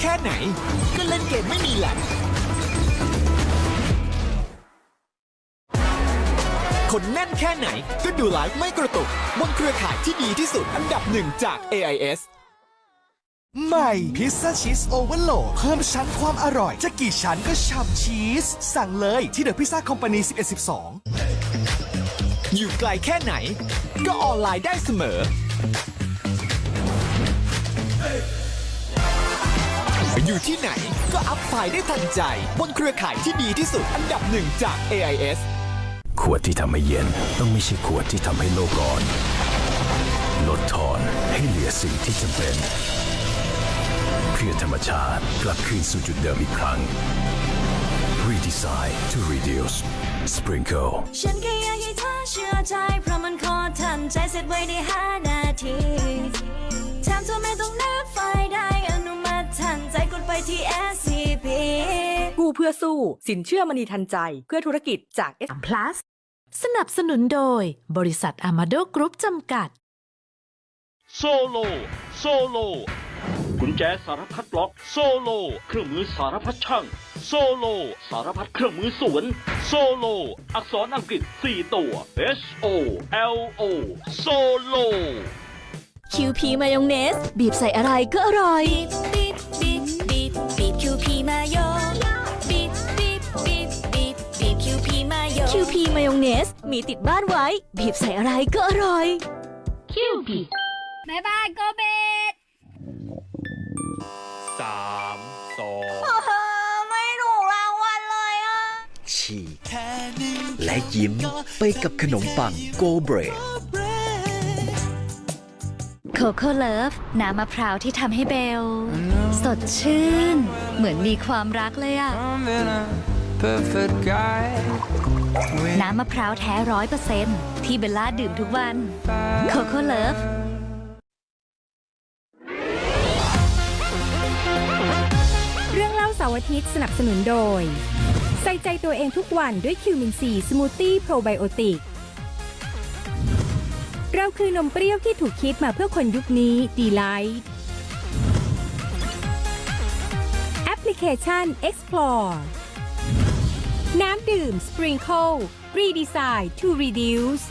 แค่ไหน ก็เล่นเกมไม่มีแหลกคนแน่นแค่ไหนก็ดูไลฟ์ไม่กระตุกบนเครือข่ายที่ดีที่สุดอันดับหนึ่งจาก AIS ใหม่ พิซซ่าชีสโอเวอร์โหลดเพิ่มชั้นความอร่อย จะกี่ชั้นก็ฉ่ำชีส สั่งเลยที่เดอะพิซซ่าคอมพานี1112 อยู่ไกลแค่ไหน ก็ออนไลน์ได้เสมอ อยู่ที่ไหน ก็อัพไฟล์ได้ทันใจ บนเครือข่ายที่ดีที่สุดอันดับหนึ่งจาก AIS ขวดที่ทำให้เย็นต้องไม่ใช่ขวดที่ทำให้โลกร้อน ลดทอนให้เหลือสิ่งที่จำเป็น เพื่อธรรมชาติกลับคืนสู่จุดเดิมอีกครั้ง Redesign to reduce Sprinkle ฉันแค่อยากให้เธอเชื่อใจเพราะมันขอทันใจเสร็จไว้ในห้านาที เพื่อสู้ สินเชื่อมณีทันใจ เพื่อธุรกิจจาก S plus สนับสนุนโดย บริษัทอามาโดกรุ๊ปจำกัด โซโล โซโล กุญแจสารพัดล็อก โซโล เครื่องมือสารพัดช่าง โซโล สารพัดเครื่องมือสวน โซโล อักษรอังกฤษ 4 ตัว H O L O โซโลคิวพีมายองเนส บีบใส่อะไรก็อร่อย บีบบีบบีบ งเนส มีติดบ้านไว้ บีบใส่อะไรก็อร่อย คิวพีบายบายโกเบตสามสองไม่ถูกรางวัลเลยอะ ฉีกและยิ้มไปกับขนมปังโกเบรดโคโค่เลิฟน้ำมะพร้าวที่ทำให้เบล สดชื่น เหมือนมีความรักเลยอะ น้ำมะพร้าวแท้ร้อยเปอร์เซ็นที่เบลล่าดื่มทุกวันโคโค่เลิฟเรื่องเล่าเสาร์อาทิตย์สนับสนุนโดย ใส่ใจตัวเองทุกวันด้วยคิวมินซีสมูทตี้โปรไบโอติกเราคือนมเปรี้ยวที่ถูกคิดมาเพื่อคนยุคนี้ดีไลท์แอปพลิเคชัน Explore น้ำดื่ม Sprinkle Redesign to Reduce